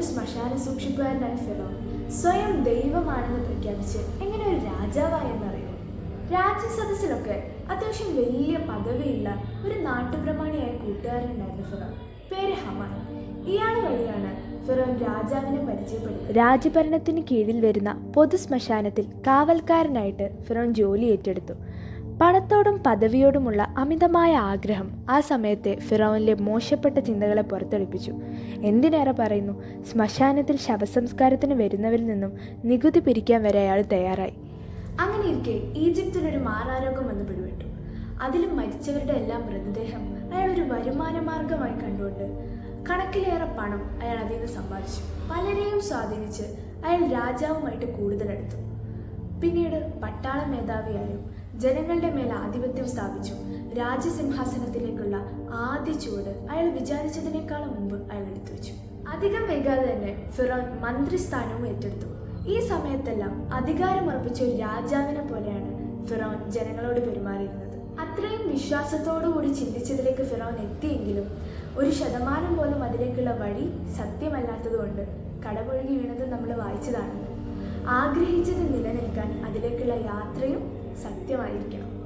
നല്ലൊരു ശ്മശാന സൂക്ഷിപ്പുകാരനായ ഫെലോ സ്വയം ദൈവമാണെന്ന് പ്രഖ്യാപിച്ച് എങ്ങനെ ഒരു രാജാവായെന്നറിയോ രാജ്യസദസ്സിലൊക്കെ അത്യാവശ്യം വലിയ പദവിയുള്ള ഒരു നാട്ടുപ്രമാണിയായ കൂട്ടുകാരനുണ്ടായിരുന്നു ഫിറോ പേര് ഹമാൻ ഇയാൾ വഴിയാണ് രാജഭരണത്തിന് കീഴിൽ വരുന്ന പൊതു ശ്മശാനത്തിൽ കാവൽക്കാരനായിട്ട് ഫിറോൻ ജോലി ഏറ്റെടുത്തു. പണത്തോടും പദവിയോടുമുള്ള അമിതമായ ആഗ്രഹം ആ സമയത്തെ ഫിറോനിലെ മോശപ്പെട്ട ചിന്തകളെ പുറത്തെടുപ്പിച്ചു. എന്തിനേറെ പറയുന്നു? ശ്മശാനത്തിൽ ശവസംസ്കാരത്തിന് വരുന്നവരിൽ നിന്നും നികുതി പിരിക്കാൻ വരെ അയാൾ തയ്യാറായി. അങ്ങനെ ഇരിക്കെ ഈജിപ്തിൽ ഒരു മാറാരോഗം വന്ന് പിടിപെട്ടു. അതിലും മരിച്ചവരുടെ എല്ലാം മൃതദേഹം അയാൾ ഒരു വരുമാന മാർഗമായി കണ്ടുകൊണ്ട് കണക്കിലേറെ പണം അയാൾ അതിൽ നിന്ന് സമ്പാദിച്ചു. പലരെയും സ്വാധീനിച്ച് അയാൾ രാജാവുമായിട്ട് കൂടുതലെടുത്തു. പിന്നീട് പട്ടാള മേധാവിയായും ജനങ്ങളുടെ മേൽ ആധിപത്യം സ്ഥാപിച്ചു. രാജസിംഹാസനത്തിലേക്കുള്ള ആദ്യ ചുവട് അയാൾ വിചാരിച്ചതിനേക്കാളും മുമ്പ് അയാൾ എടുത്തു വെച്ചു. അധികം വൈകാതെ തന്നെ ഫിറോൻ മന്ത്രിസ്ഥാനവും ഏറ്റെടുത്തു. ഈ സമയത്തെല്ലാം അധികാരമുറപ്പിച്ച ഒരു രാജാവിനെ പോലെയാണ് ഫിറോൻ ജനങ്ങളോട് പെരുമാറിയിരുന്നത്. അത്രയും വിശ്വാസത്തോടുകൂടി ചിന്തിച്ചതിലേക്ക് ഫിറോൻ എത്തിയെങ്കിലും ഒരു ശതമാനം പോലും അതിലേക്കുള്ള വഴി സത്യമല്ലാത്തതുകൊണ്ട് കടപൊഴുകി വീണത് നമ്മൾ വായിച്ചതാണ്. ആഗ്രഹിച്ചത് നിലനിൽക്കാൻ അതിലേക്കുള്ള യാത്രയും സത്യമായിരിക്കണം.